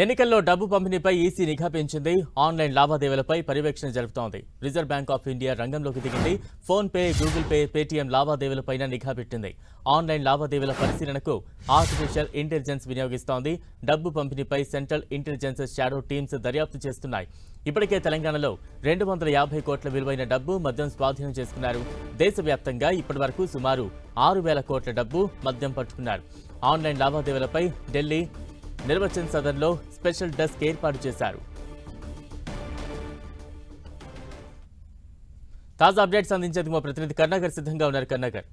ఎన్నికల్లో డబ్బు పంపిణీపై ఈసీ నిఘా పెంచింది. ఆన్లైన్ లావాదేవీలపై పర్యవేక్షణ జరుపుతోంది. రిజర్వ్ బ్యాంక్ ఆఫ్ ఇండియా రంగంలోకి దిగింది. PhonePe Google pay Paytm లావాదేవీలపైన నిఘా పెట్టింది. ఆన్లైన్ లావాదేవీల పరిశీలనకు ఆర్టిఫిషియల్ ఇంటెలిజెన్స్ వినియోగిస్తోంది. డబ్బు పంపిణీపై సెంట్రల్ ఇంటెలిజెన్స్ షాడో టీమ్స్ దర్యాప్తు చేస్తున్నాయి. ఇప్పటికే తెలంగాణలో రెండు వందల యాభై కోట్ల విలువైన డబ్బు మద్యం స్వాధీనం చేసుకున్నారు. దేశవ్యాప్తంగా ఇప్పటివరకు సుమారు ఆరు వేల కోట్ల డబ్బు మద్యం పట్టుకున్నారు. ఆన్లైన్ లావాదేవీలపై ఢిల్లీ నిర్వచన్ సదన్లో స్పెషల్ డెస్క్ ఏర్పాటు చేశారు. తాజా అప్డేట్స్ అందించేందుకు మా ప్రతినిధి కర్ణాకర్ సిద్ధంగా ఉన్నారు. కర్ణాకర్.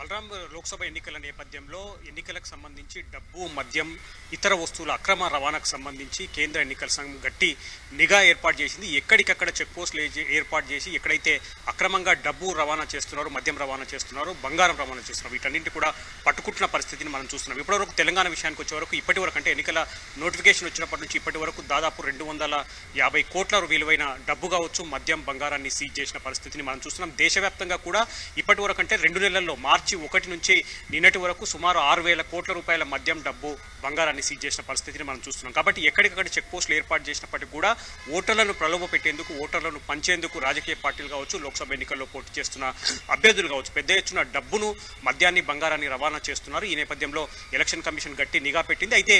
బలరాం లోక్సభ ఎన్నికల నేపథ్యంలో ఎన్నికలకు సంబంధించి డబ్బు మద్యం ఇతర వస్తువుల అక్రమ రవాణాకు సంబంధించి కేంద్ర ఎన్నికల సంఘం గట్టి నిఘా ఏర్పాటు చేసింది. ఎక్కడికక్కడ చెక్ పోస్టులు ఏర్పాటు చేసి ఎక్కడైతే అక్రమంగా డబ్బు రవాణా చేస్తున్నారో మద్యం రవాణా చేస్తున్నారో బంగారం రవాణా చేస్తున్నారు వీటన్నింటి కూడా పట్టుకుంటున్న పరిస్థితిని మనం చూస్తున్నాం. ఇప్పటివరకు తెలంగాణ విషయానికి వచ్చే వరకు ఇప్పటి వరకు అంటే ఎన్నికల నోటిఫికేషన్ వచ్చినప్పటి నుంచి ఇప్పటి వరకు దాదాపు రెండు వందల యాభై కోట్ల విలువైన డబ్బు కావచ్చు మద్యం బంగారాన్ని సీజ్ చేసిన పరిస్థితిని మనం చూస్తున్నాం. దేశవ్యాప్తంగా కూడా ఇప్పటి వరకు అంటే రెండు నెలల్లో మార్చి ఒకటి నుంచి నిన్నటి వరకు సుమారు ఆరు వేల కోట్ల రూపాయల మద్యం డబ్బు బంగారాన్ని సీజ్ చేసిన పరిస్థితిని మనం చూస్తున్నాం. కాబట్టి ఎక్కడికక్కడ చెక్ పోస్టులు ఏర్పాటు చేసినప్పటికీ కూడా ఓటర్లను ప్రలోభ పెట్టేందుకు ఓటర్లను పంచేందుకు రాజకీయ పార్టీలు కావచ్చు లోక్సభ ఎన్నికల్లో పోటీ చేస్తున్న అభ్యర్థులు కావచ్చు పెద్ద ఎత్తున డబ్బును మద్యాన్ని బంగారాన్ని రవాణా చేస్తున్నారు. ఈ నేపథ్యంలో ఎలక్షన్ కమిషన్ గట్టి నిఘా పెట్టింది. అయితే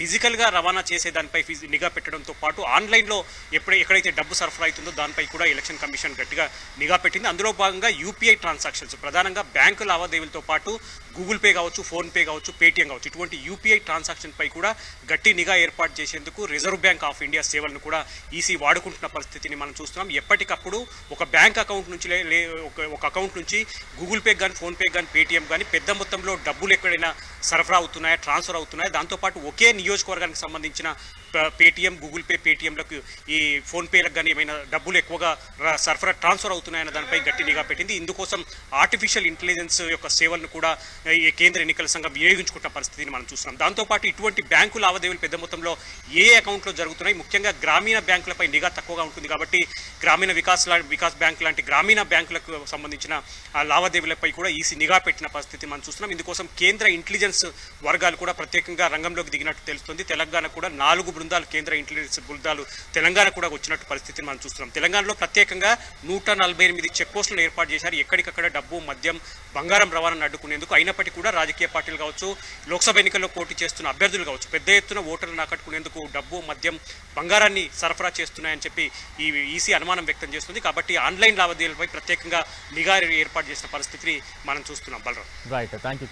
ఫిజికల్గా రవాణా చేసే దానిపై నిఘా పెట్టడంతో పాటు ఆన్లైన్లో ఎప్పుడు ఎక్కడైతే డబ్బు సరఫరా అవుతుందో దానిపై కూడా ఎలక్షన్ కమిషన్ గట్టిగా నిఘా పెట్టింది. అందులో భాగంగా యూపీఐ ట్రాన్సాక్షన్స్. ప్రధానంగా బ్యాంకు లావాదేవీలతో పాటు గూగుల్ పే కావచ్చు ఫోన్ పే కావచ్చు పేటీఎం కావచ్చు. ఇటువంటి యూపీఐ ట్రాన్సాక్షన్ పై కూడా గట్టి నిఘా ఏర్పాటు చేసేందుకు రిజర్వ్ బ్యాంక్ ఆఫ్ ఇండియా సేవలను కూడా ఈసీ వాడుకుంటున్న పరిస్థితిని మనం చూస్తున్నాం. ఎప్పటికప్పుడు ఒక బ్యాంక్ అకౌంట్ నుంచి లే- ఒక- ఒక అకౌంట్ నుంచి గూగుల్ పే కానీ ఫోన్ పే కానీ పేటీఎం కానీ పెద్ద మొత్తంలో డబ్బులు ఎక్కడైనా సరఫరా అవుతున్నాయా ట్రాన్స్ఫర్ అవుతున్నాయా? దాంతోపాటు ఒకే నియోజకవర్గానికి సంబంధించిన పేటీఎం గూగుల్ పే పేటీఎంలకు ఈ ఫోన్ పేలకు కానీ ఏమైనా డబ్బులు ఎక్కువగా సరఫరా ట్రాన్స్ఫర్ అవుతున్నాయన్న దానిపై గట్టి నిఘా పెట్టింది. ఇందుకోసం ఆర్టిఫిషియల్ ఇంటెలిజెన్స్ యొక్క సేవలను కూడా ఈ కేంద్ర ఎన్నికల సంఘం వినియోగించుకుంటున్న పరిస్థితిని మనం చూస్తున్నాం. దాంతోపాటు ఇటువంటి బ్యాంకు లావాదేవీలు పెద్ద మొత్తంలో ఏ అకౌంట్లో జరుగుతున్నాయి? ముఖ్యంగా గ్రామీణ బ్యాంకులపై నిఘా తక్కువగా ఉంటుంది కాబట్టి గ్రామీణ వికాస్ వికాస్ బ్యాంక్ లాంటి గ్రామీణ బ్యాంకులకు సంబంధించిన లావాదేవీలపై కూడా ఈసీ నిఘా పెట్టిన పరిస్థితి మనం చూస్తున్నాం. ఇందుకోసం కేంద్ర ఇంటెలిజెన్స్ వర్గాలు కూడా ప్రత్యేకంగా రంగంలోకి దిగినట్టు తెలుస్తుంది. తెలంగాణ కూడా నాలుగు బృందాలు కేంద్ర ఇంటెలిజెన్స్ బృందాలు తెలంగాణ కూడా వచ్చినట్టు పరిస్థితిని మనం చూస్తున్నాం. తెలంగాణలో ప్రత్యేకంగా నూట నలభై ఎనిమిది చెక్ పోస్టులను ఏర్పాటు చేశారు. ఎక్కడికక్కడ డబ్బు మద్యం బంగారం రవాణాను అడ్డుకునేందుకు అయినప్పటికీ కూడా రాజకీయ పార్టీలు కావచ్చు లోక్సభ ఎన్నికల్లో పోటీ చేస్తున్న అభ్యర్థులు కావచ్చు పెద్ద ఎత్తున ఓటర్లను ఆకట్టుకునేందుకు డబ్బు మద్యం బంగారాన్ని సరఫరా చేస్తున్నాయని చెప్పి ఈ ఈసీ అనుమానం వ్యక్తం చేస్తుంది. కాబట్టి ఆన్లైన్ లావాదేవీలపై ప్రత్యేకంగా నిఘా ఏర్పాటు చేసిన పరిస్థితిని మనం చూస్తున్నాం. బలరాం. Right thank you